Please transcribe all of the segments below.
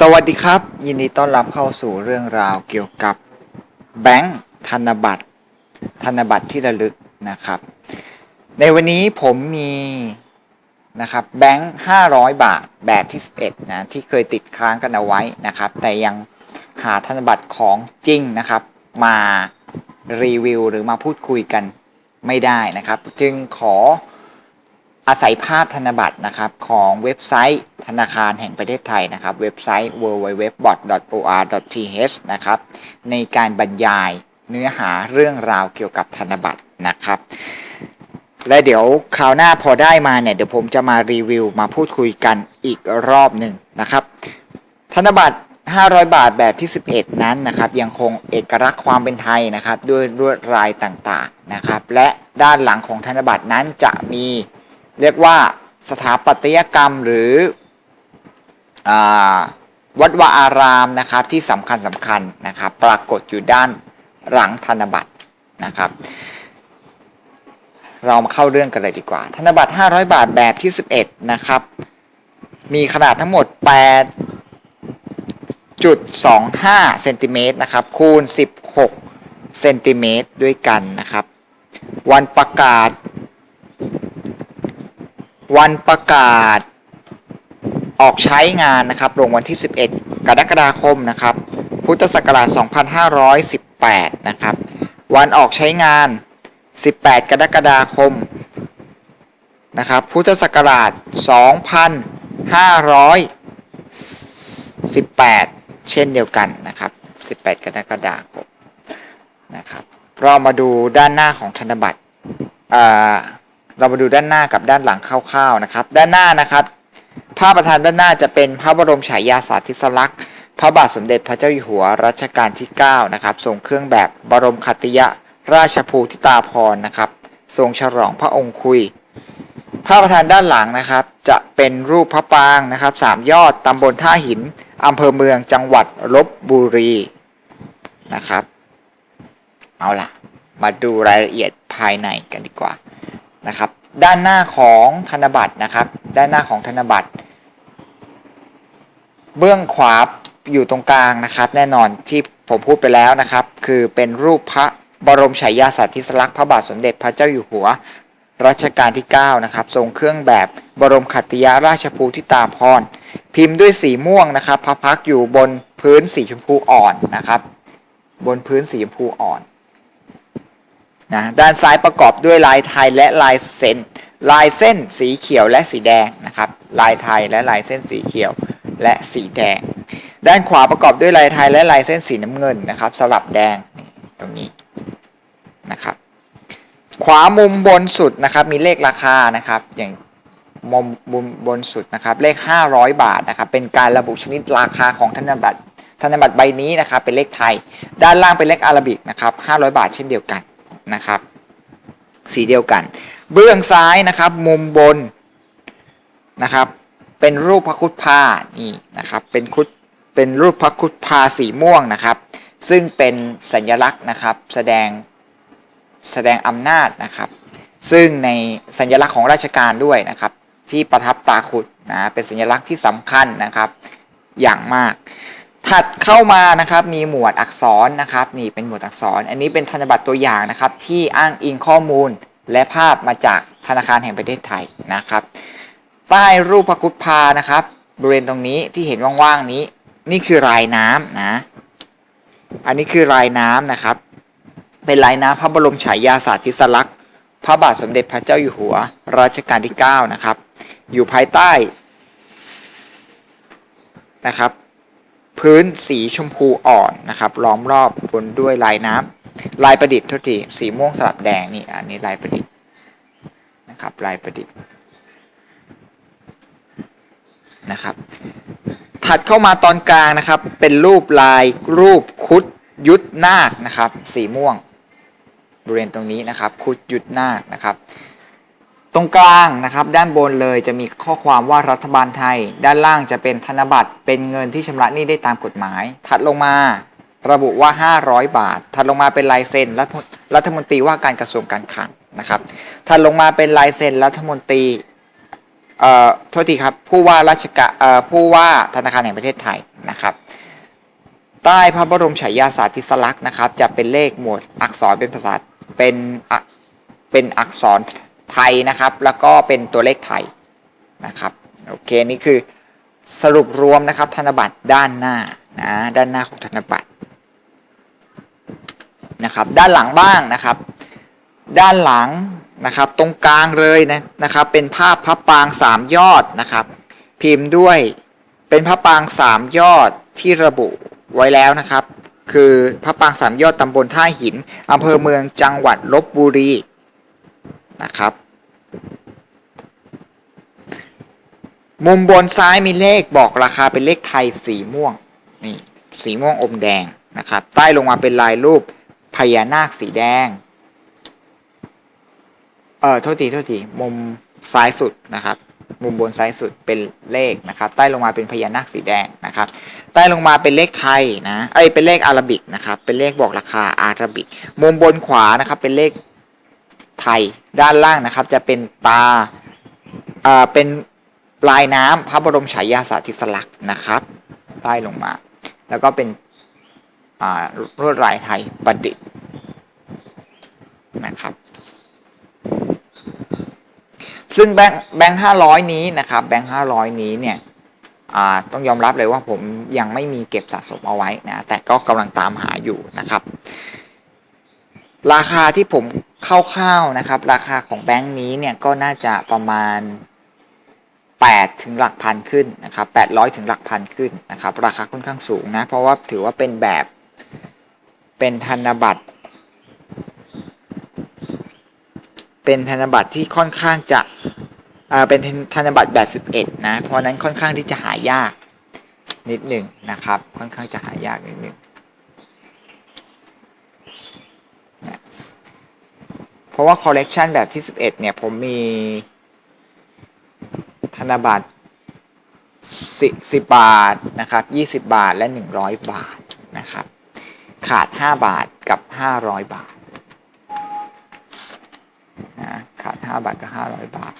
สวัสดีครับ ยินดีต้อนรับเข้าสู่เรื่องราวเกี่ยวกับแบงค์ธนบัตร ธนบัตรที่ระลึกนะครับ ในวันนี้ผมมีนะครับแบงค์500 บาทแบบที่ 11 นะที่เคยติดค้างกันเอาไว้นะครับ แต่ยังหาธนบัตรของจริงนะครับ มารีวิวหรือมาพูดคุยกันไม่ได้นะครับ จึงขออาศัยภาพธนบัตรนะครับของเว็บไซต์ ธนาคารแห่งประเทศไทยนะครับ เว็บไซต์ www.bot.or.th นะครับในการบรรยายเนื้อหาเรื่องราวเกี่ยวกับธนบัตรนะครับ และเดี๋ยวคราวหน้าพอได้มาเนี่ยเดี๋ยวผมจะมารีวิวมาพูดคุยกันอีกรอบหนึ่งนะครับ ธนบัตร 500 บาทแบบที่ 11 นั้นนะครับ ยังคงเอกลักษณ์ความเป็นไทยนะครับ ด้วยลวดลายต่างๆนะครับ และด้านหลังของธนบัตรนั้นจะมีเรียกว่าสถาปัตยกรรมหรือ วัดวาอารามนะครับที่สำคัญสำคัญนะครับ ปรากฏอยู่ด้านหลังธนบัตรนะครับ เรามาเข้าเรื่องกันเลยดีกว่า ธนบัตร 500 บาทแบบที่ 11 นะครับ มีขนาดทั้งหมด 8.25เซนติเมตรนะครับคูณ 16เซนติเมตรด้วยกันนะครับ วันประกาศ วันประกาศ ออกใช้งานนะครับลงวันที่ 11 กรกฎาคมนะครับ พุทธศักราช 2518 นะครับ วันออกใช้งาน 18 กรกฎาคมนะครับ พุทธศักราช 2518 เช่นเดียวกันนะครับ 18 กรกฎาคมนะครับ เรามาดูด้านหน้าของธนบัตรอ่าเรามาดูด้านหน้ากับด้านหลังคร่าวๆนะครับ ด้านหน้านะครับ ภาพประธานด้านหน้าจะเป็นพระบรมฉายาสาธิสลักษณ์ พระบาทสมเด็จพระเจ้าอยู่หัวรัชกาลที่ 9 นะครับ ทรงเครื่องแบบบรมคติยราชภูทิตาภรนะครับ ทรงฉลองพระองค์คุย ภาพประธานด้านหลังนะครับ จะเป็นรูปพระปรางนะครับสามยอดตำบลท่าหินอำเภอเมืองจังหวัดลบบุรีนะครับ เอาล่ะ มาดูรายละเอียดภายในกันดีกว่านะครับ ด้านหน้าของธนบัตรนะครับ ด้านหน้าของธนบัตร เบื้องขวาอยู่ตรงกลางนะครับ แน่นอนที่ผมพูดไปแล้วนะครับ คือเป็นรูปพระบรมฉายาสาธิสลักษณ์พระบาทสมเด็จพระเจ้าอยู่หัวรัชกาลที่ 9 นะครับ ทรงเครื่องแบบบรมขัตติยราชภูทิตาภรพิมพ์ด้วยสีม่วงนะครับ พระพักอยู่บนพื้นสีชมพูอ่อนนะครับ บนพื้นสีชมพูอ่อนนะด้านซ้ายประกอบด้วยลายไทยและลายเส้น ลายเส้นสีเขียวและสีแดงนะครับ ลายไทยและลายเส้นสีเขียว และสีแดง ด้านขวาประกอบด้วยลายไทยและลายเส้นสีน้ำเงินนะครับ สลับแดงตรงนี้นะครับ ขวามุมบนสุดนะครับ มีเลขราคานะครับ อย่างมุมมุมบนสุดนะครับ เลข 500 บาทนะครับ เป็นการระบุชนิดราคาของธนบัตรธนบัตรใบนี้นะครับ เป็นเลขไทย ด้านล่างเป็นเลขอาราบิกนะครับ 500 บาทเช่นเดียวกันนะครับ สีเดียวกัน เบื้องซ้ายนะครับ มุมบนนะครับ เป็นรูปพระคุดพานี่นะครับ เป็นคุดเป็นรูปพระคุดพาสีม่วงนะครับ ซึ่งเป็นสัญลักษณ์นะครับ แสดงแสดงอำนาจนะครับ ซึ่งในสัญลักษณ์ของราชการด้วยนะครับ ที่ประทับตาขุดนะเป็นสัญลักษณ์ที่สำคัญนะครับ อย่างมาก ถัดเข้ามานะครับมีหมวดอักษรนะครับ นี่เป็นหมวดอักษร อันนี้เป็นธนบัตรตัวอย่างนะครับ ที่อ้างอิงข้อมูลและภาพมาจากธนาคารแห่งประเทศไทยนะครับ ใต้รูปพระกุฏพานะครับ บริเวณตรงนี้ที่เห็นว่างๆนี้ นี่คือรายน้ำนะ อันนี้คือรายน้ำนะครับ เป็นรายน้ำพระบรมฉายาสาธิสลักษณ์ พระบาทสมเด็จพระเจ้าอยู่หัวรัชกาลที่ 9 นะครับ อยู่ภายใต้นะครับ พื้นสีชมพูอ่อนนะครับล้อมรอบบนด้วยลายน้ำลายประดิษฐ์ทุกทีสีม่วงสลับแดงนี่อันนี้ลายประดิษฐ์นะครับลายประดิษฐ์ นะครับ ถัดเข้ามาตอนกลางนะครับ เป็นรูปลายรูปคุดยุทธนาคนะครับ สีม่วงบริเวณตรงนี้นะครับ คุดยุทธนาคนะครับ ตรงกลางนะครับ ด้านบนเลยจะมีข้อความว่ารัฐบาลไทย ด้านล่างจะเป็นธนบัตรเป็นเงินที่ชำระหนี้ได้ตามกฎหมาย ถัดลงมาระบุว่า 500 บาท ถัดลงมาเป็นลายเซ็นรัฐรัฐมนตรีว่าการกระทรวงการคลังนะครับ ถัดลงมาเป็นลายเซ็นรัฐมนตรี เอ่อโทษทีครับผู้ว่าราชการเอ่อผู้ว่าธนาคารแห่งประเทศไทยนะครับ ใต้พระบรมฉายาสาธิสลักษณ์นะครับ จะเป็นเลขหมวดอักษรเป็นภาษาเป็นอะเป็นอักษรไทยนะครับ แล้วก็เป็นตัวเลขไทยนะครับโอเคนี่คือสรุปรวมนะครับธนบัตรด้านหน้านะด้านหน้าของธนบัตรนะครับ ด้านหลังบ้างนะครับ ด้านหลัง นะครับตรงกลางเลยนะนะครับเป็นภาพพระปางสามยอดนะครับ พิมพ์ด้วยเป็นพระปางสามยอดที่ระบุไว้แล้วนะครับ คือพระปางสามยอดตำบลท่าหินอำเภอเมืองจังหวัดลบบุรีนะครับ มุมบนซ้ายมีเลขบอกราคาเป็นเลขไทยสีม่วงนี่สีม่วงอมแดงนะครับ ใต้ลงมาเป็นลายรูปพญานาคสีแดง ออโทษทีโทษทีมุมซ้ายสุดนะครับ มุมบนซ้ายสุดเป็นเลขนะครับ ใต้ลงมาเป็นพญานาคสีแดงนะครับ ใต้ลงมาเป็นเลขไทยนะเอ้ยเป็นเลขอาราบิกนะครับ เป็นเลขบอกราคาอาราบิก มุมบนขวานะครับเป็นเลขไทยด้านล่างนะครับ จะเป็นตาเอ่อเป็นลายน้ำพระบรมฉายาสาธิสลักษณ์นะครับ ใต้ลงมา แล้วก็เป็นอ่าลวดลายไทยประดิษฐ์นะครับ ซึ่งแบงค์แบงค์ห้าร้อยนี้นะครับแบงค์ห้าร้อยนี้เนี่ยต้องยอมรับเลยว่าผมยังไม่มีเก็บสะสมเอาไว้นะแต่ก็กำลังตามหาอยู่นะครับ ราคาที่ผมคร่าวๆนะครับ ราคาของแบงค์นี้เนี่ยก็น่าจะประมาณ 8 ถึงหลักพันขึ้นนะครับ800 ถึงหลักพันขึ้นนะครับ ราคาค่อนข้างสูงนะ เพราะว่าถือว่าเป็นแบบเป็นธนบัตร เป็นธนบัตรที่ค่อนข้างจะเป็นธนบัตรแบบ 11 นะ เพราะนั้นค่อนข้างที่จะหายากนิดหนึ่งนะครับ ค่อนข้างจะหายากนิดหนึ่งนะเพราะว่าคอลเลกชันแบบที่ 11 เนี่ย ผมมีธนบัตรสิสิบบาทนะครับยี่สิบบาทและหนึ่งร้อยบาทนะครับ ขาดห้าบาทกับห้าร้อยบาท ขาดห้าบาทกับห้าร้อยบาท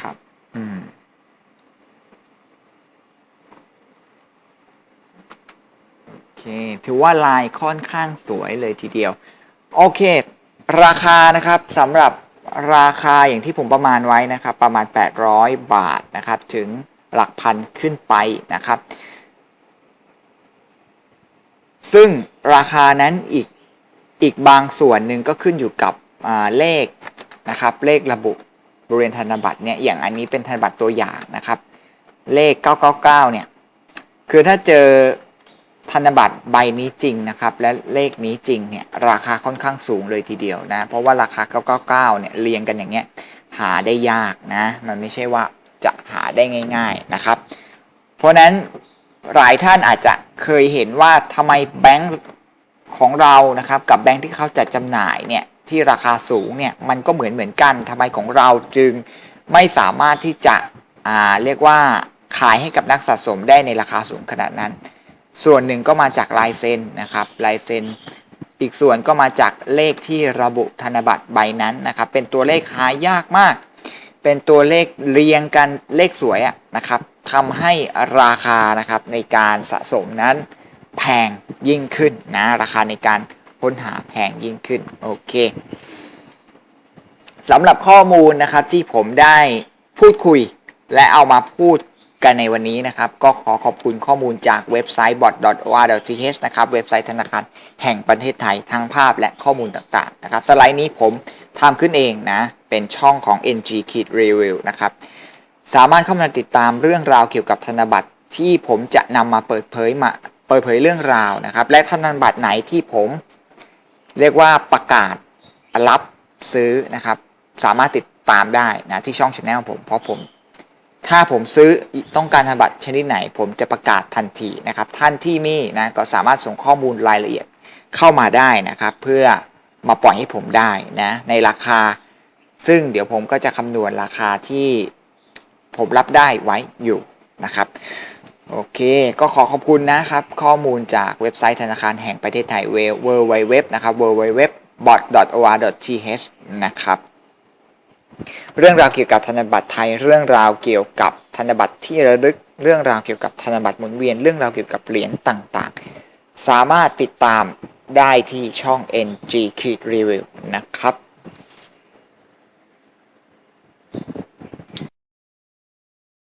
ครับ อืม โอเค ถือว่าลายค่อนข้างสวยเลยทีเดียว โอเค ราคานะครับสำหรับราคาอย่างที่ผมประมาณไว้นะครับ ประมาณ 800 บาทนะครับ ถึงหลักพันขึ้นไปนะครับ ซึ่งราคานั้นอีกอีกบางส่วนหนึ่งก็ขึ้นอยู่กับเลขนะครับ เลขระบุบริเวณธนบัตรเนี่ยอย่างอันนี้เป็นธนบัตรตัวอย่างนะครับ เลข 999 เนี่ย คือถ้าเจอ ธนบัตรใบนี้จริงนะครับ และเลขนี้จริงเนี่ยราคาค่อนข้างสูงเลยทีเดียวนะ เพราะว่าราคา 999 เนี่ยเรียงกันอย่างเงี้ยหาได้ยากนะ มันไม่ใช่ว่าจะหาได้ง่าย ๆนะครับ เพราะฉะนั้นหลายท่านอาจจะเคยเห็นว่าทำไมแบงค์ของเรานะครับ กับแบงค์ที่เขาจัดจำหน่ายเนี่ยที่ราคาสูงเนี่ยมันก็เหมือนเหมือนกันทำไมของเราจึงไม่สามารถที่จะอ่าเรียกว่าขายให้กับนักสะสมได้ในราคาสูงขนาดนั้น ส่วนหนึ่งก็มาจากลายเซ็นนะครับลายเซ็นอีกส่วนก็มาจากเลขที่ระบุธนบัตรใบนั้นนะครับ เป็นตัวเลขหายากมาก เป็นตัวเลขเรียงกันเลขสวยอะนะครับทำให้ราคานะครับในการสะสมนั้นแพงยิ่งขึ้นนะราคาในการค้นหาแพงยิ่งขึ้นโอเคสำหรับข้อมูลนะครับที่ผมได้พูดคุยและเอามาพูด กันในวันนี้นะครับ ก็ขอขอบคุณข้อมูลจากเว็บไซต์ bot.or.th นะครับเว็บไซต์ธนาคารแห่งประเทศไทยทั้งภาพและข้อมูลต่างๆนะครับสไลด์นี้ผมทำขึ้นเองนะ เป็นช่องของ NG Kid Review นะครับสามารถเข้ามาติดตามเรื่องราวเกี่ยวกับธนบัตรที่ผมจะนำมาเปิดเผยมาเปิดเผยเรื่องราวนะครับ และธนบัตรไหนที่ผม เรียกว่าประกาศรับซื้อนะครับ สามารถติดตามได้นะที่ช่องช anel ผมเพราะผม ถ้าผมซื้อต้องการธนบัตรชนิดไหน ผมจะประกาศทันทีนะครับ ท่านที่มีนะก็สามารถส่งข้อมูลรายละเอียดเข้ามาได้นะครับ เพื่อมาปล่อยให้ผมได้นะในราคา ซึ่งเดี๋ยวผมก็จะคำนวณราคาที่ผมรับได้ไว้อยู่นะครับโอเค ก็ขอขอบคุณนะครับ ข้อมูลจากเว็บไซต์ธนาคารแห่งประเทศไทย w w w นะครับ w w w b o t o r t h นะครับ เรื่องราวเกี่ยวกับธนบัตรไทย เรื่องราวเกี่ยวกับธนบัตรที่ระลึก เรื่องราวเกี่ยวกับธนบัตรหมุนเวียน เรื่องราวเกี่ยวกับเหรียญต่างๆ สามารถติดตามได้ที่ช่อง NG Kid Review นะครับ